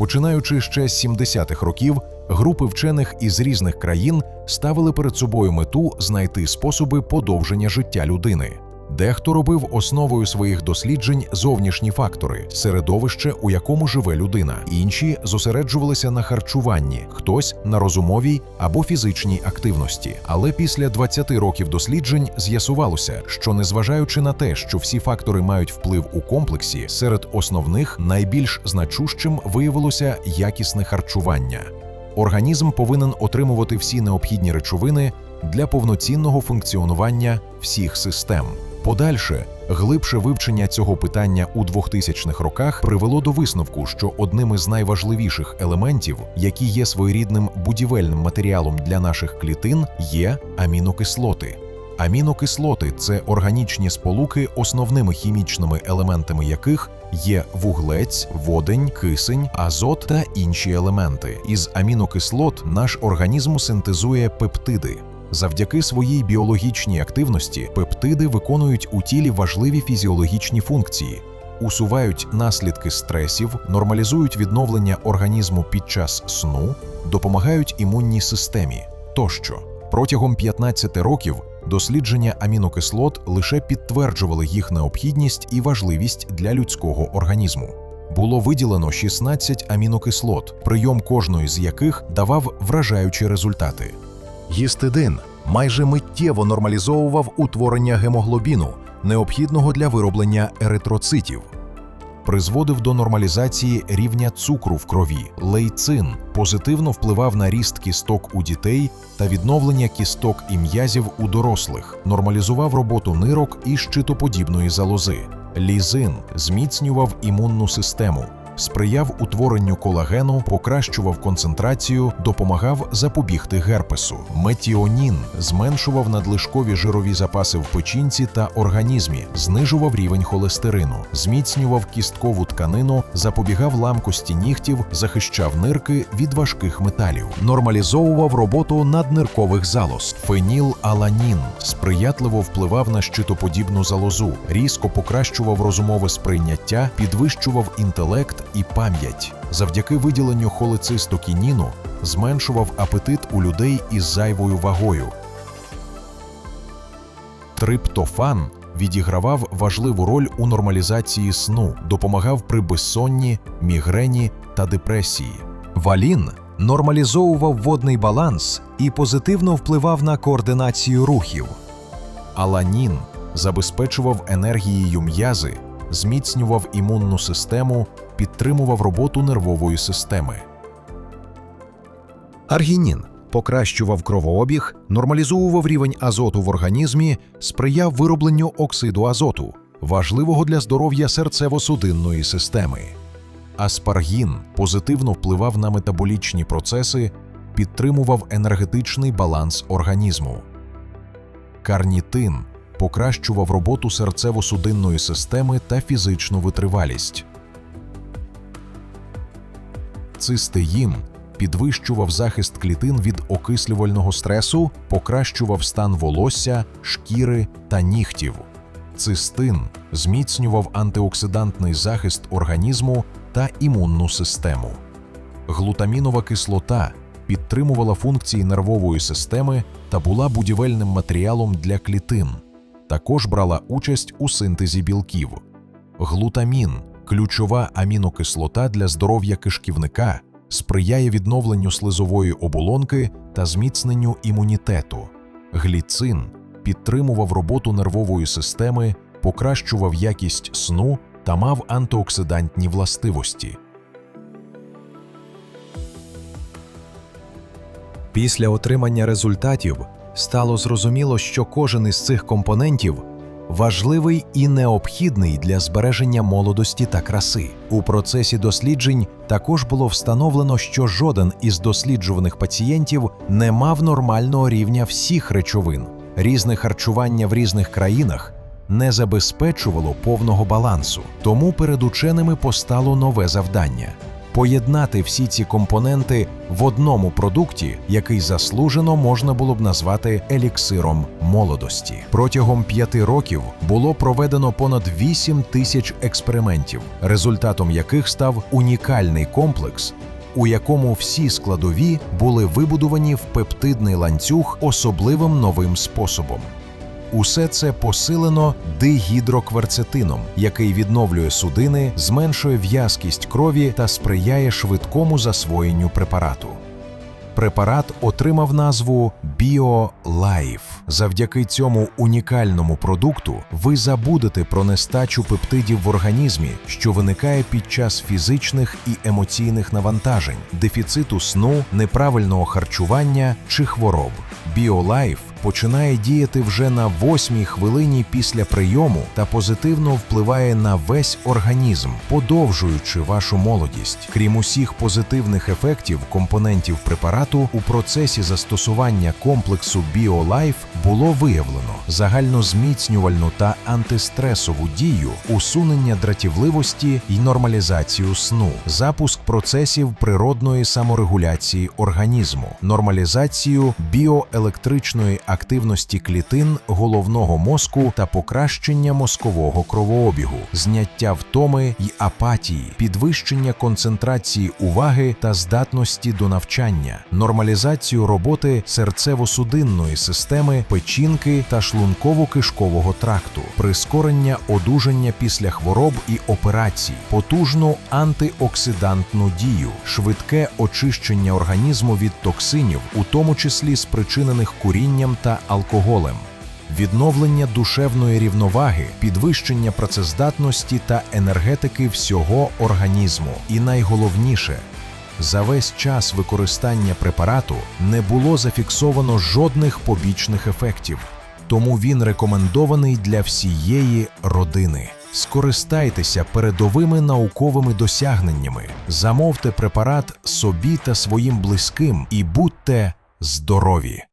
Починаючи ще з 70-х років, групи вчених із різних країн ставили перед собою мету знайти способи подовження життя людини. Дехто робив основою своїх досліджень зовнішні фактори, середовище, у якому живе людина. Інші зосереджувалися на харчуванні, хтось на розумовій або фізичній активності. Але після 20 років досліджень з'ясувалося, що незважаючи на те, що всі фактори мають вплив у комплексі, серед основних найбільш значущим виявилося якісне харчування. Організм повинен отримувати всі необхідні речовини для повноцінного функціонування всіх систем. Подальше глибше вивчення цього питання у 2000-х роках привело до висновку, що одним із найважливіших елементів, які є своєрідним будівельним матеріалом для наших клітин, є амінокислоти. Амінокислоти це органічні сполуки, основними хімічними елементами яких є вуглець, водень, кисень, азот та інші елементи. Із амінокислот наш організм синтезує пептиди. Завдяки своїй біологічній активності пептиди виконують у тілі важливі фізіологічні функції, усувають наслідки стресів, нормалізують відновлення організму під час сну, допомагають імунній системі тощо. Протягом 15 років дослідження амінокислот лише підтверджували їх необхідність і важливість для людського організму. Було виділено 16 амінокислот, прийом кожної з яких давав вражаючі результати. Гістидин майже миттєво нормалізовував утворення гемоглобіну, необхідного для вироблення еритроцитів. призводив до нормалізації рівня цукру в крові. Лейцин позитивно впливав на ріст кісток у дітей та відновлення кісток і м'язів у дорослих, нормалізував роботу нирок і щитоподібної залози. Лізин зміцнював імунну систему. Сприяв утворенню колагену, покращував концентрацію, допомагав запобігти герпесу. Метіонін зменшував надлишкові жирові запаси в печінці та організмі, знижував рівень холестерину, зміцнював кісткову тканину, запобігав ламкості нігтів, захищав нирки від важких металів, нормалізовував роботу надниркових залоз. Фенілаланін сприятливо впливав на щитоподібну залозу, різко покращував розумове сприйняття, підвищував інтелект і пам'ять. Завдяки виділенню холецистокініну зменшував апетит у людей із зайвою вагою. Триптофан відігравав важливу роль у нормалізації сну, допомагав при безсонні, мігрені та депресії. Валін нормалізовував водний баланс і позитивно впливав на координацію рухів. Аланін забезпечував енергією м'язи, зміцнював імунну систему, підтримував роботу нервової системи. Аргінін покращував кровообіг, нормалізовував рівень азоту в організмі, сприяв виробленню оксиду азоту, важливого для здоров'я серцево-судинної системи. Аспаргін позитивно впливав на метаболічні процеси, підтримував енергетичний баланс організму. Карнітин покращував роботу серцево-судинної системи та фізичну витривалість. Цистеїн підвищував захист клітин від окислювального стресу, покращував стан волосся, шкіри та нігтів. Цистин зміцнював антиоксидантний захист організму та імунну систему. Глутамінова кислота підтримувала функції нервової системи та була будівельним матеріалом для клітин. Також брала участь у синтезі білків. Глутамін ключова амінокислота для здоров'я кишківника, сприяє відновленню слизової оболонки та зміцненню імунітету. Гліцин підтримував роботу нервової системи, покращував якість сну та мав антиоксидантні властивості. Після отримання результатів стало зрозуміло, що кожен із цих компонентів важливий і необхідний для збереження молодості та краси. У процесі досліджень також було встановлено, що жоден із досліджуваних пацієнтів не мав нормального рівня всіх речовин. Різне харчування в різних країнах не забезпечувало повного балансу. Тому перед ученими постало нове завдання поєднати всі ці компоненти в одному продукті, який заслужено можна було б назвати еліксиром молодості. Протягом п'яти років було проведено понад 8 тисяч експериментів, результатом яких став унікальний комплекс, у якому всі складові були вибудовані в пептидний ланцюг особливим новим способом. Усе це посилено дигідрокверцетином, який відновлює судини, зменшує в'язкість крові та сприяє швидкому засвоєнню препарату. Препарат отримав назву BioLife. Завдяки цьому унікальному продукту ви забудете про нестачу пептидів в організмі, що виникає під час фізичних і емоційних навантажень, дефіциту сну, неправильного харчування чи хвороб. BioLife починає діяти вже на восьмій хвилині після прийому та позитивно впливає на весь організм, подовжуючи вашу молодість. Крім усіх позитивних ефектів компонентів препарату, у процесі застосування комплексу BioLife було виявлено загальнозміцнювальну та антистресову дію, усунення дратівливості і нормалізацію сну, запуск процесів природної саморегуляції організму, нормалізацію біоелектричної активності клітин головного мозку та покращення мозкового кровообігу, зняття втоми й апатії, підвищення концентрації уваги та здатності до навчання, нормалізацію роботи серцево-судинної системи, печінки та шлунково-кишкового тракту, прискорення одужання після хвороб і операцій, потужну антиоксидантну дію, швидке очищення організму від токсинів, у тому числі спричинених курінням та алкоголем. Відновлення душевної рівноваги, підвищення працездатності та енергетики всього організму. І найголовніше, за весь час використання препарату не було зафіксовано жодних побічних ефектів, тому він рекомендований для всієї родини. Скористайтеся передовими науковими досягненнями, замовте препарат собі та своїм близьким і будьте здорові!